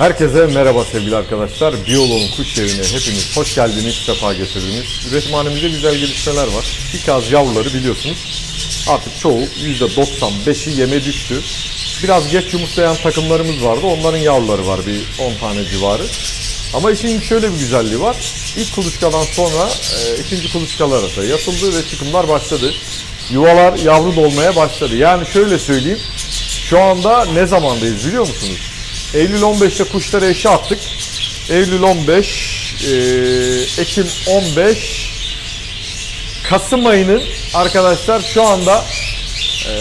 Herkese merhaba sevgili arkadaşlar. Biyoloğun kuş evine hepiniz hoş geldiniz, sefa getirdiniz. Üretimhanemizde güzel gelişmeler var. İkaz yavruları biliyorsunuz. Artık çoğu %95'i yeme düştü. Biraz geç yumurtlayan takımlarımız vardı. Onların yavruları var bir 10 tane civarı. Ama işin şöyle bir güzelliği var. İlk kuluçkadan sonra e, ikinci kuluçkalar arasında yatıldı ve çıkımlar başladı. Yuvalar yavru dolmaya başladı. Yani şöyle söyleyeyim. Şu anda ne zamandayız biliyor musunuz? Eylül 15'te kuşları eşe attık. Eylül 15, e, Ekim 15, Kasım ayının arkadaşlar şu anda e,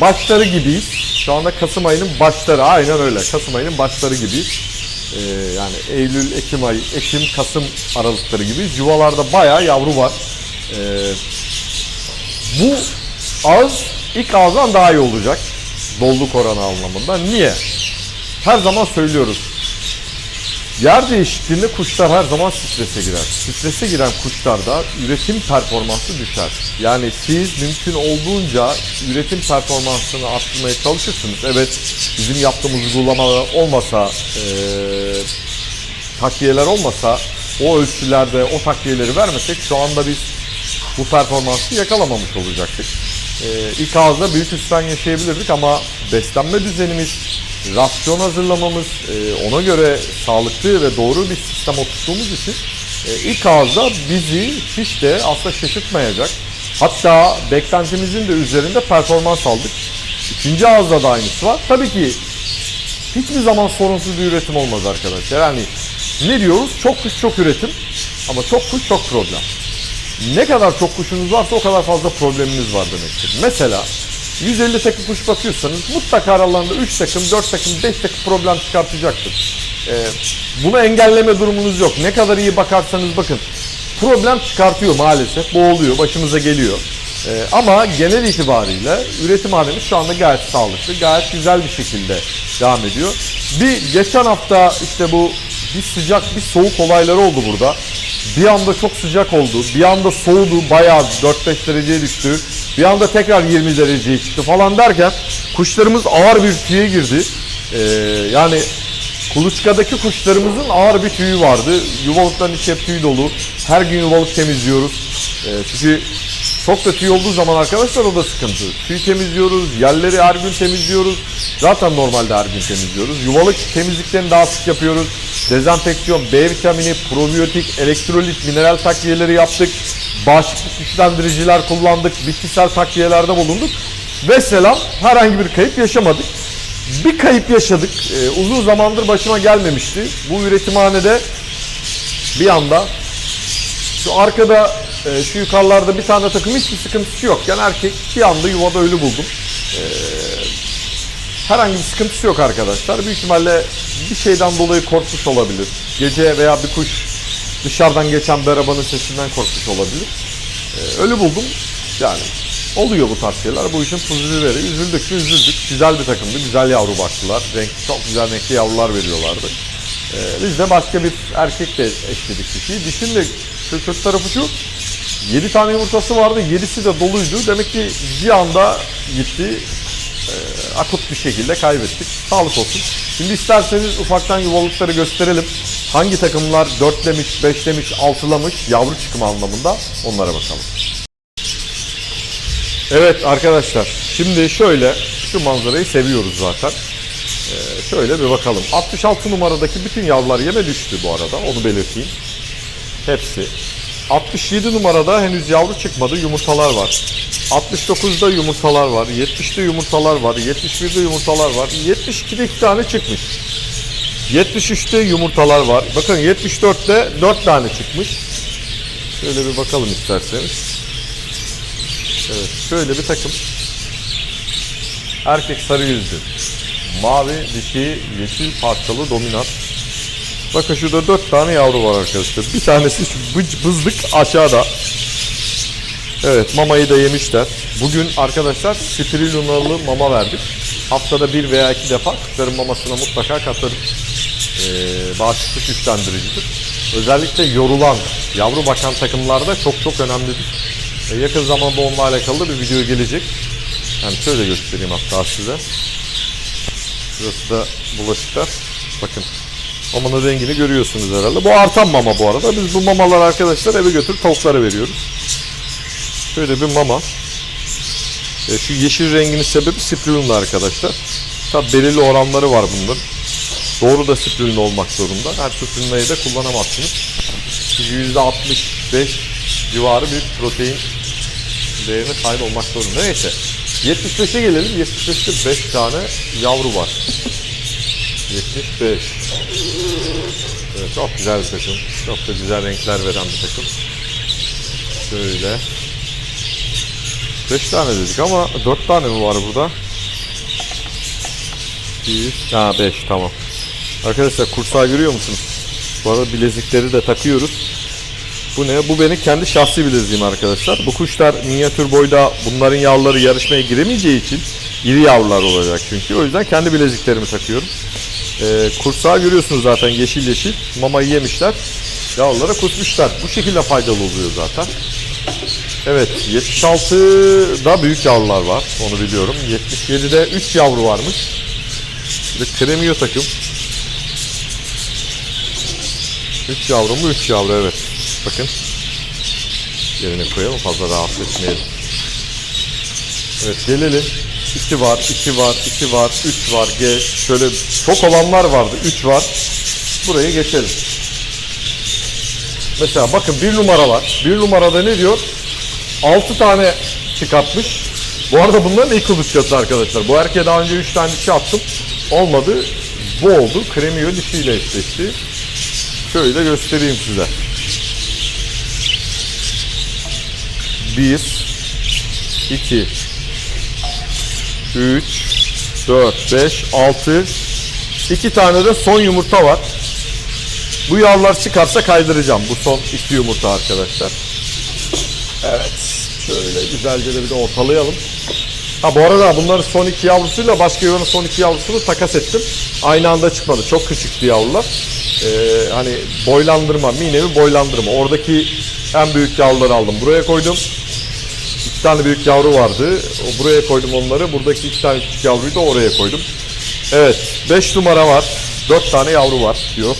başları gibiyiz. Şu anda Kasım ayının başları. Aynen öyle. Kasım ayının başları gibiyiz. E, yani Eylül, Ekim ayı, Ekim, Kasım aralıkları gibiyiz. Yuvalarda bayağı yavru var. E, bu ağız ilk ağızdan daha iyi olacak. Dolluk oranı anlamında. Niye? Her zaman söylüyoruz. Yer değişikliğinde kuşlar her zaman strese girer. Strese giren kuşlarda üretim performansı düşer. Yani siz mümkün olduğunca üretim performansını arttırmaya çalışırsınız. Evet bizim yaptığımız uygulamalar olmasa, eee takviyeler olmasa, o ölçülerde o takviyeleri vermesek şu anda biz bu performansı yakalamamış olacaktık. Ee, ilk ağızda büyük üstten yaşayabilirdik ama beslenme düzenimiz, rasyon hazırlamamız, e, ona göre sağlıklı ve doğru bir sistem oturttuğumuz için e, ilk ağızda bizi hiç de aslında şaşırtmayacak. Hatta beklentimizin de üzerinde performans aldık. İkinci ağızda da aynısı var. Tabii ki hiçbir zaman sorunsuz bir üretim olmaz arkadaşlar. Yani ne diyoruz? Çok kuş çok üretim ama çok kuş çok problem. Ne kadar çok kuşunuz varsa o kadar fazla probleminiz var demektir. Mesela 150 takım kuş bakıyorsanız mutlaka aralarında 3 takım, 4 takım, 5 takım problem çıkartacaktır. Ee, bunu engelleme durumunuz yok. Ne kadar iyi bakarsanız bakın problem çıkartıyor maalesef. Bu oluyor, başımıza geliyor. Ee, ama genel itibariyle üretim halimiz şu anda gayet sağlıklı, gayet güzel bir şekilde devam ediyor. Bir geçen hafta işte bu bir sıcak bir soğuk olayları oldu burada. Bir anda çok sıcak oldu, bir anda soğudu, bayağı 4-5 dereceye düştü. Bir anda tekrar 20 dereceye çıktı falan derken kuşlarımız ağır bir tüye girdi. Ee, yani Kuluçkadaki kuşlarımızın ağır bir tüyü vardı. Yuvalıkların içi hep tüy dolu. Her gün yuvalık temizliyoruz. Ee, çünkü çok da tüy olduğu zaman arkadaşlar o da sıkıntı. Tüy temizliyoruz, yerleri her gün temizliyoruz. Zaten normalde her gün temizliyoruz. Yuvalık temizliklerini daha sık yapıyoruz. Dezenfeksiyon, B vitamini, probiyotik, elektrolit, mineral takviyeleri yaptık. Bağışıklık güçlendiriciler kullandık. Bitkisel takviyelerde bulunduk. Ve selam herhangi bir kayıp yaşamadık. Bir kayıp yaşadık. Ee, uzun zamandır başıma gelmemişti. Bu üretimhanede bir anda şu arkada e, şu yukarılarda bir tane takım hiçbir sıkıntısı yokken erkek bir anda yuvada ölü buldum. Ee, herhangi bir sıkıntısı yok arkadaşlar. Büyük ihtimalle bir şeyden dolayı korkmuş olabilir. Gece veya bir kuş dışarıdan geçen bir arabanın sesinden korkmuş olabilir. Ee, ölü buldum. Yani oluyor bu tarz şeyler. Bu işin puzurları. Üzüldük mü üzüldük. Güzel bir takımdı. Güzel yavru baktılar. Renkli, çok güzel renkli yavrular veriyorlardı. Ee, biz de başka bir erkekle eşledik dişiyi. Dişin de kötü tarafı şu. 7 tane yumurtası vardı. 7'si de doluydu. Demek ki bir anda gitti. Ee, akut bir şekilde kaybettik. Sağlık olsun. Şimdi isterseniz ufaktan yuvalıkları gösterelim. Hangi takımlar 4'lemiş, 5'lemiş, 6'lamış yavru çıkımı anlamında onlara bakalım. Evet arkadaşlar şimdi şöyle şu manzarayı seviyoruz zaten. Ee, şöyle bir bakalım. 66 numaradaki bütün yavrular yeme düştü bu arada onu belirteyim. Hepsi. 67 numarada henüz yavru çıkmadı yumurtalar var. 69'da yumurtalar var. 70'te yumurtalar var. 71'de yumurtalar var. 72'de 2 tane çıkmış. 73'te yumurtalar var. Bakın 74'te 4 tane çıkmış. Şöyle bir bakalım isterseniz. Evet, şöyle bir takım. Erkek sarı yüzlü. Mavi, dişi, yeşil parçalı dominant. Bakın şurada dört tane yavru var arkadaşlar. Bir tanesi şu bıc bızlık aşağıda. Evet mamayı da yemişler. Bugün arkadaşlar spiruliнаlı mama verdik. Haftada bir veya iki defa kuşların mamasına mutlaka katarız. Ee, bağışıklık güçlendiricidir. Özellikle yorulan, yavru bakan takımlarda çok çok önemlidir. Ee, yakın zamanda onunla alakalı bir video gelecek. Yani şöyle göstereyim hatta size. Şurası da bulaşıklar. Bakın. Mamanın rengini görüyorsunuz herhalde. Bu artan mama bu arada. Biz bu mamaları arkadaşlar eve götürüp tavuklara veriyoruz. Şöyle bir mama. E, şu yeşil renginin sebebi spirulina arkadaşlar. Tabi belirli oranları var bunların. Doğru da spirulina olmak zorunda. Her spirulinayi de kullanamazsınız. Çünkü %65 civarı bir protein değerine sahip olmak zorunda. Neyse. 75'e gelelim. 75'te 5 tane yavru var. 75. Evet, çok güzel bir takım. Çok da güzel renkler veren bir takım. Şöyle. 5 tane dedik ama 4 tane mi var burada? 1, ha 5 tamam. Arkadaşlar kursağı görüyor musunuz? Bu arada bilezikleri de takıyoruz. Bu ne? Bu benim kendi şahsi bileziğim arkadaşlar. Bu kuşlar minyatür boyda bunların yavruları yarışmaya giremeyeceği için iri yavrular olacak çünkü. O yüzden kendi bileziklerimi takıyorum. Ee, kursağı görüyorsunuz zaten yeşil yeşil. Mamayı yemişler. Yavrulara kusmuşlar. Bu şekilde faydalı oluyor zaten. Evet 76'da büyük yavrular var. Onu biliyorum. 77'de 3 yavru varmış. Bir kremiyo takım. 3 yavru mu? 3 yavru evet. Bakın. Yerine koyalım fazla rahatsız etmeyelim. Evet gelelim. 2 var, 2 var, 2 var, 3 var. Geç. Şöyle çok olanlar vardı. 3 var. Buraya geçelim. Mesela bakın bir numara var. Bir numarada ne diyor? 6 tane çıkartmış. Bu arada bunların ilk kuluçkası arkadaşlar. Bu erkeğe daha önce 3 tane dişi attım. Olmadı. Bu oldu. Kremiyo dişiyle eşleşti. Şöyle göstereyim size. 1 2 3 4 5 6 2 tane de son yumurta var. Bu yavrular çıkarsa kaydıracağım. Bu son iki yumurta arkadaşlar. Evet. Şöyle güzelce de bir de ortalayalım. Ha bu arada bunların son iki yavrusuyla başka yavruların son iki yavrusunu takas ettim. Aynı anda çıkmadı. Çok küçüktü yavrular. Ee, hani boylandırma, minevi boylandırma. Oradaki en büyük yavruları aldım. Buraya koydum. İki tane büyük yavru vardı. Buraya koydum onları. Buradaki iki tane küçük yavruyu da oraya koydum. Evet. 5 numara var. 4 tane yavru var diyor.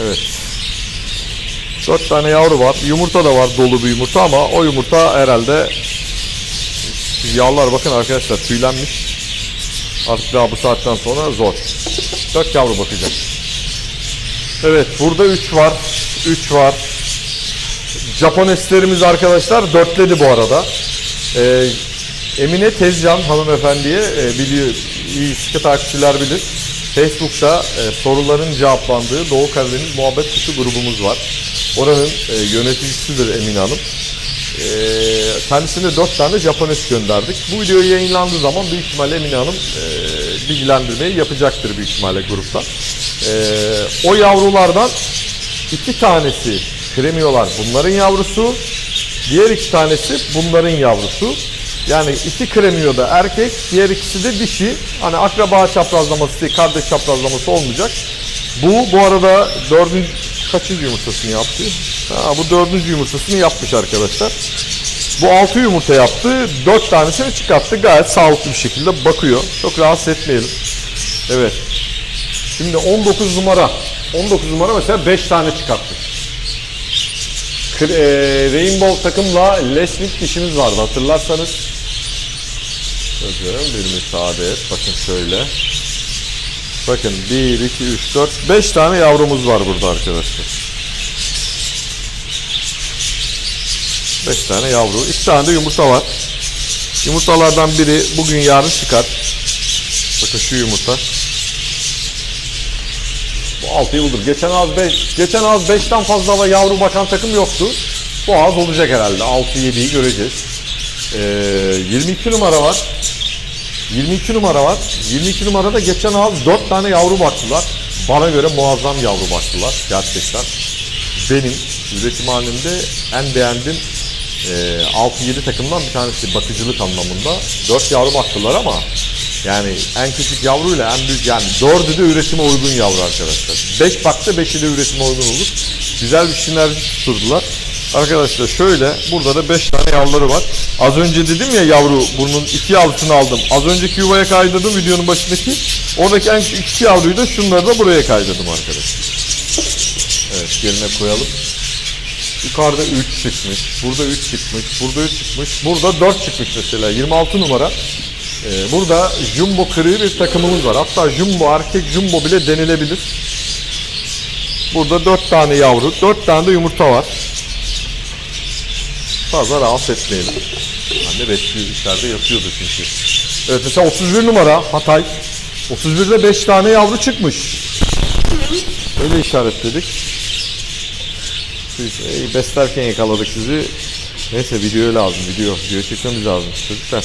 Evet. 4 tane yavru var. Yumurta da var dolu bir yumurta ama o yumurta herhalde yavrular bakın arkadaşlar tüylenmiş. Artık daha bu saatten sonra zor. 4 yavru bakacak. Evet burada 3 var. 3 var. Japoneslerimiz arkadaşlar dörtledi bu arada. Ee, Emine Tezcan hanımefendiye e, biliyor, iyi sıkı takipçiler bilir. Facebook'ta e, soruların cevaplandığı Doğu Karadeniz Muhabbet Kuşu grubumuz var. Oranın e, yöneticisidir Emine Hanım. E, kendisine 4 tane Japones gönderdik. Bu video yayınlandığı zaman büyük ihtimalle Emine Hanım e, bilgilendirmeyi yapacaktır büyük ihtimalle grupta. E, o yavrulardan iki tanesi kremiyorlar bunların yavrusu. Diğer iki tanesi bunların yavrusu. Yani iki kremiyo da erkek, diğer ikisi de dişi. Hani akraba çaprazlaması değil, kardeş çaprazlaması olmayacak. Bu bu arada dördüncü, kaçıncı yumurtasını yaptı? Ha, bu dördüncü yumurtasını yapmış arkadaşlar. Bu altı yumurta yaptı, dört tanesini çıkarttı. Gayet sağlıklı bir şekilde bakıyor. Çok rahatsız etmeyelim. Evet. Şimdi 19 numara. 19 numara mesela 5 tane çıkartmış. Kır- e, Rainbow takımla Leslie dişimiz vardı hatırlarsanız. Özürüm bir müsaade et. Bakın şöyle. Bakın 1, 2, 3, 4, 5 tane yavrumuz var burada arkadaşlar. 5 tane yavru. 2 tane de yumurta var. Yumurtalardan biri bugün yarın çıkar. Bakın şu yumurta. Bu 6'yı buldur. Geçen az 5, geçen az 5'ten fazla yavru bakan takım yoktu. Bu az olacak herhalde. 6-7'yi göreceğiz. Ee, 22 numara var. 22 numara var. 22 numarada geçen az 4 tane yavru baktılar. Bana göre muazzam yavru baktılar. Gerçekten. Benim üretim halimde en beğendiğim e, 6-7 takımdan bir tanesi bakıcılık anlamında. 4 yavru baktılar ama yani en küçük yavruyla en büyük yani 4'ü de üretime uygun yavru arkadaşlar. 5 baktı 5'i de üretime uygun olur. Güzel bir sinerji tutturdular. Arkadaşlar şöyle burada da 5 tane yavruları var. Az önce dedim ya yavru bunun iki yavrusunu aldım. Az önceki yuvaya kaydırdım videonun başındaki. Oradaki en küçük iki yavruyu da şunları da buraya kaydırdım arkadaşlar. Evet yerine koyalım. Yukarıda 3 çıkmış. Burada 3 çıkmış. Burada 3 çıkmış. Burada 4 çıkmış mesela. 26 numara. Ee, burada jumbo kırığı bir takımımız var. Hatta jumbo erkek jumbo bile denilebilir. Burada 4 tane yavru, 4 tane de yumurta var. Fazla rahatsız etmeyelim. Anne besliyor içeride yatıyordu çünkü. Evet mesela 31 numara Hatay. 31'de 5 tane yavru çıkmış. Öyle işaretledik. Biz ey, beslerken yakaladık sizi. Neyse video lazım video. Video çekmemiz lazım çocuklar.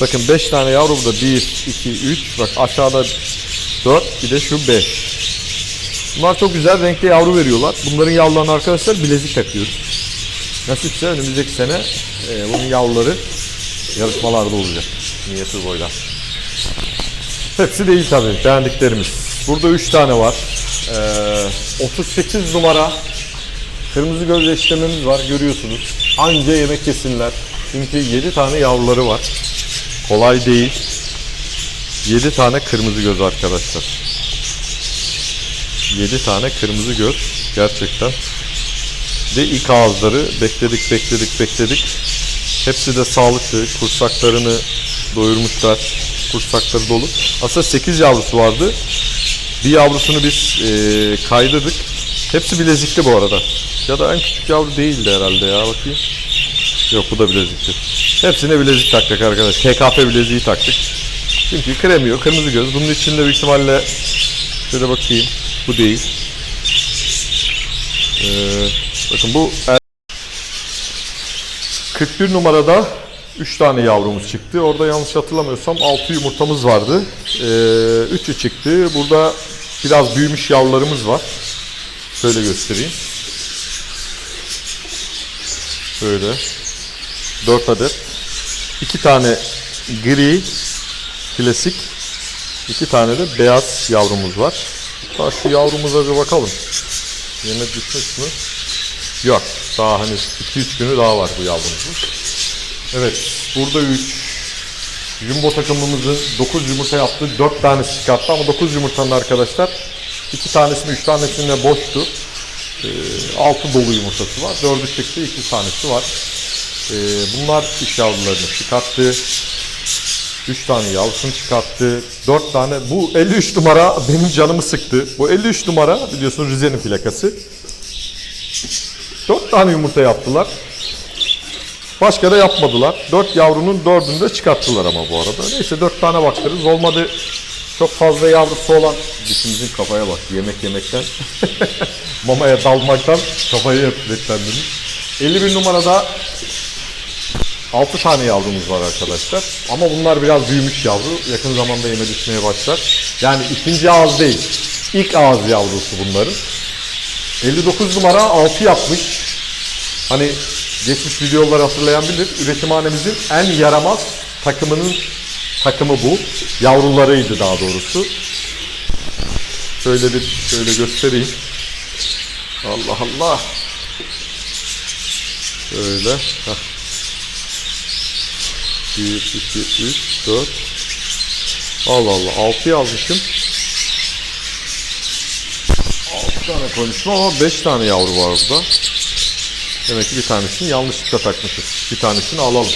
Bakın 5 tane yavru burada. 1, 2, 3. Bak aşağıda 4 bir de şu 5. Bunlar çok güzel renkli yavru veriyorlar. Bunların yavrularına arkadaşlar bilezik takıyoruz. Nasipse önümüzdeki sene e, bunun yavruları yarışmalarda olacak. Minyatür boylar. Hepsi değil tabii beğendiklerimiz. Burada 3 tane var. Ee, 38 numara kırmızı göz eşlememiz var görüyorsunuz. Anca yemek yesinler. Çünkü 7 tane yavruları var. Kolay değil. 7 tane kırmızı göz arkadaşlar. 7 tane kırmızı göz gerçekten. De ilk ağızları bekledik bekledik bekledik. Hepsi de sağlıklı. Kursaklarını doyurmuşlar. Kursakları dolu. Aslında 8 yavrusu vardı. Bir yavrusunu biz e, kaydırdık. Hepsi bilezikli bu arada. Ya da en küçük yavru değildi herhalde ya bakayım. Yok bu da bilezikli. Hepsine bilezik taktık arkadaş. TKP bileziği taktık. Çünkü kremiyor. Kırmızı göz. Bunun içinde büyük ihtimalle şöyle bakayım. Bu değil. Ee, bakın bu er- 41 numarada 3 tane yavrumuz çıktı. Orada yanlış hatırlamıyorsam 6 yumurtamız vardı. Ee, 3'ü çıktı. Burada biraz büyümüş yavrularımız var. Şöyle göstereyim. Böyle. 4 adet. 2 tane gri klasik. 2 tane de beyaz yavrumuz var. Daha şu yavrumuza bir bakalım. Yerine düşmüş mü? Yok. Daha hani 2-3 günü daha var bu yavrumuzun. Evet. Burada 3. Jumbo takımımızın 9 yumurta yaptı. 4 tanesi çıkarttı ama 9 yumurtanın arkadaşlar 2 tanesinin 3 tanesinde boştu. 6 dolu yumurtası var. 4'ü çıktı. 2 tanesi var. Ee, bunlar iş yavrularını çıkarttı. 3 tane yavrusunu çıkarttı. 4 tane. Bu 53 numara benim canımı sıktı. Bu 53 numara biliyorsun Rize'nin plakası. 4 tane yumurta yaptılar. Başka da yapmadılar. 4 yavrunun 4'ünü de çıkarttılar ama bu arada. Neyse 4 tane bakarız. Olmadı çok fazla yavrusu olan dişimizin kafaya bak. Yemek yemekten mamaya dalmaktan kafayı etlendirmiş. 51 numarada 6 tane yavrumuz var arkadaşlar. Ama bunlar biraz büyümüş yavru. Yakın zamanda yeme düşmeye başlar. Yani ikinci ağız değil. İlk ağız yavrusu bunların. 59 numara 6 yapmış. Hani geçmiş videoları hatırlayan bilir. Üretimhanemizin en yaramaz takımının takımı bu. Yavrularıydı daha doğrusu. Şöyle bir şöyle göstereyim. Allah Allah. Şöyle. Heh. 1, 2, 3, 4. Allah Allah. 6 yazmışım. 6 tane koymuşum ama 5 tane yavru var burada. Demek ki bir tanesini yanlışlıkla takmışız. Bir tanesini alalım.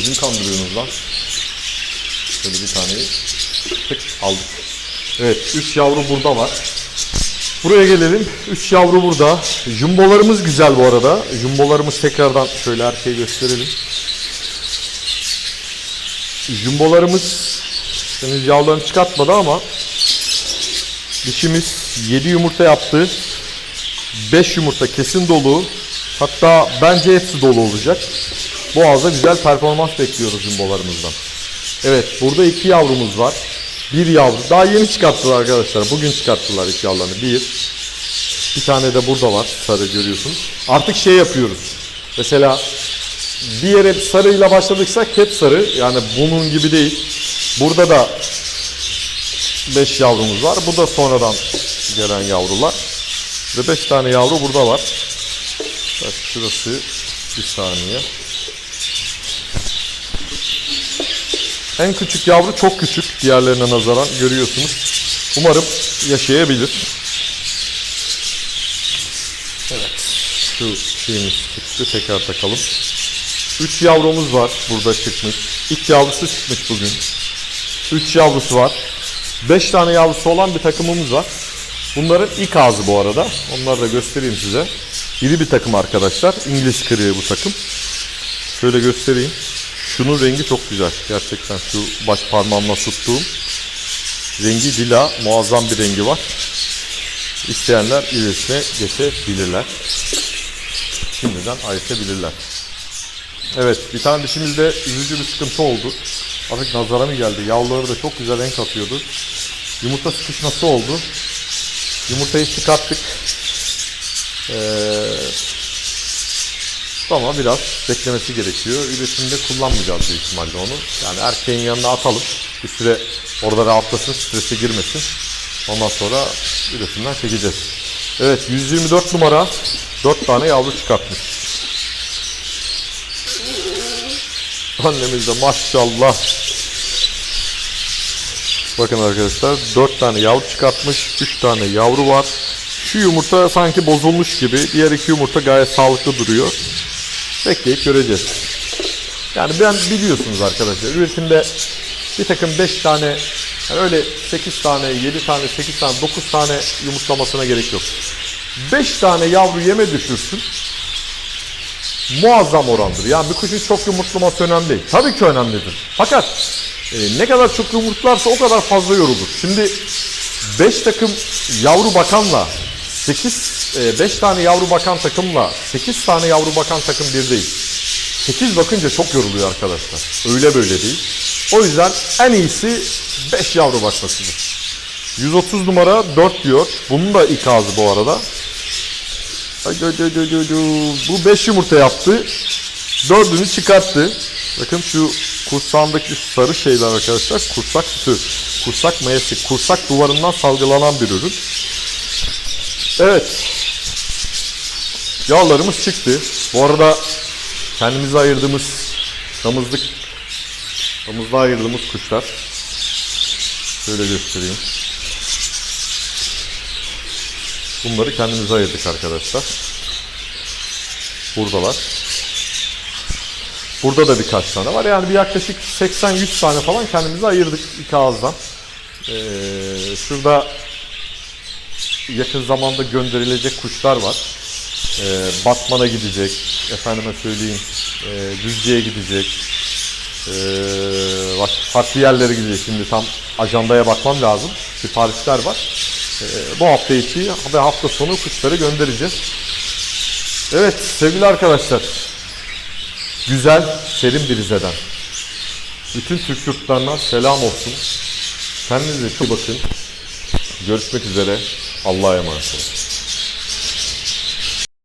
Bizim kandırıyorsunuz lan. Şöyle bir taneyi tık aldık. Evet 3 yavru burada var. Buraya gelelim. 3 yavru burada. Jumbolarımız güzel bu arada. Jumbolarımız tekrardan şöyle erkeği gösterelim. Jumbolarımız henüz yavrularını çıkartmadı ama dişimiz 7 yumurta yaptı. 5 yumurta kesin dolu. Hatta bence hepsi dolu olacak. Boğaz'da güzel performans bekliyoruz jumbolarımızdan. Evet burada iki yavrumuz var. Bir yavru. Daha yeni çıkarttılar arkadaşlar. Bugün çıkarttılar iki yavrularını. Bir. Bir tane de burada var. Sarı görüyorsunuz. Artık şey yapıyoruz. Mesela diğer hep sarıyla başladıysak hep sarı. Yani bunun gibi değil. Burada da 5 yavrumuz var. Bu da sonradan gelen yavrular. Ve 5 tane yavru burada var. Bak şurası bir saniye. En küçük yavru çok küçük diğerlerine nazaran görüyorsunuz. Umarım yaşayabilir. Evet. Şu şeyimiz çıktı. Tekrar takalım. 3 yavrumuz var burada çıkmış. İlk yavrusu çıkmış bugün. 3 yavrusu var. 5 tane yavrusu olan bir takımımız var. Bunların ilk ağzı bu arada. Onları da göstereyim size. İri bir takım arkadaşlar. İngiliz kırığı bu takım. Şöyle göstereyim. Şunun rengi çok güzel. Gerçekten şu baş parmağımla tuttuğum rengi lila muazzam bir rengi var. İsteyenler ilerisine geçebilirler. Şimdiden ayırtabilirler. Evet bir tane dişimizde üzücü bir sıkıntı oldu. Artık nazara mı geldi? Yavruları da çok güzel renk atıyordu. Yumurta sıkışması oldu. Yumurtayı çıkarttık. Ee, ama biraz beklemesi gerekiyor. Üretimde kullanmayacağız büyük ihtimalle onu. Yani erkeğin yanına atalım. Bir süre orada rahatlasın, strese girmesin. Ondan sonra üretimden çekeceğiz. Evet 124 numara 4 tane yavru çıkartmış. Annemiz de maşallah. Bakın arkadaşlar 4 tane yavru çıkartmış. 3 tane yavru var. Şu yumurta sanki bozulmuş gibi. Diğer iki yumurta gayet sağlıklı duruyor. Bekleyip göreceğiz. Yani ben biliyorsunuz arkadaşlar üretimde bir takım 5 tane yani öyle 8 tane, 7 tane, 8 tane, 9 tane yumurtlamasına gerek yok. 5 tane yavru yeme düşürsün muazzam orandır. Yani bir kuşun çok yumurtlaması önemli değil. Tabii ki önemlidir. Fakat e, ne kadar çok yumurtlarsa o kadar fazla yorulur. Şimdi 5 takım yavru bakanla 8 5 tane yavru bakan takımla 8 tane yavru bakan takım bir değil. 8 bakınca çok yoruluyor arkadaşlar. Öyle böyle değil. O yüzden en iyisi 5 yavru bakmasıdır. 130 numara 4 diyor. Bunun da ilk ağzı bu arada. Bu 5 yumurta yaptı. Dördünü çıkarttı. Bakın şu kursağındaki sarı şeyler arkadaşlar kursak sütü. Kursak mayası, kursak duvarından salgılanan bir ürün. Evet. Yağlarımız çıktı. Bu arada kendimize ayırdığımız damızlık damızda ayırdığımız kuşlar. Şöyle göstereyim. Bunları kendimize ayırdık arkadaşlar. Buradalar. Burada da birkaç tane var. Yani bir yaklaşık 80-100 tane falan kendimize ayırdık iki ağızdan. Ee, şurada yakın zamanda gönderilecek kuşlar var. Ee, Batman'a gidecek, efendime söyleyeyim, e, Düzce'ye gidecek, ee, bak, farklı yerlere gidecek. Şimdi tam ajandaya bakmam lazım. Siparişler var. Ee, bu hafta içi ve hafta sonu kuşları göndereceğiz. Evet sevgili arkadaşlar, güzel, serin bir Rize'den. Bütün Türk yurtlarına selam olsun. Kendinize çok bakın. Görüşmek üzere. Allah'a emanet olun.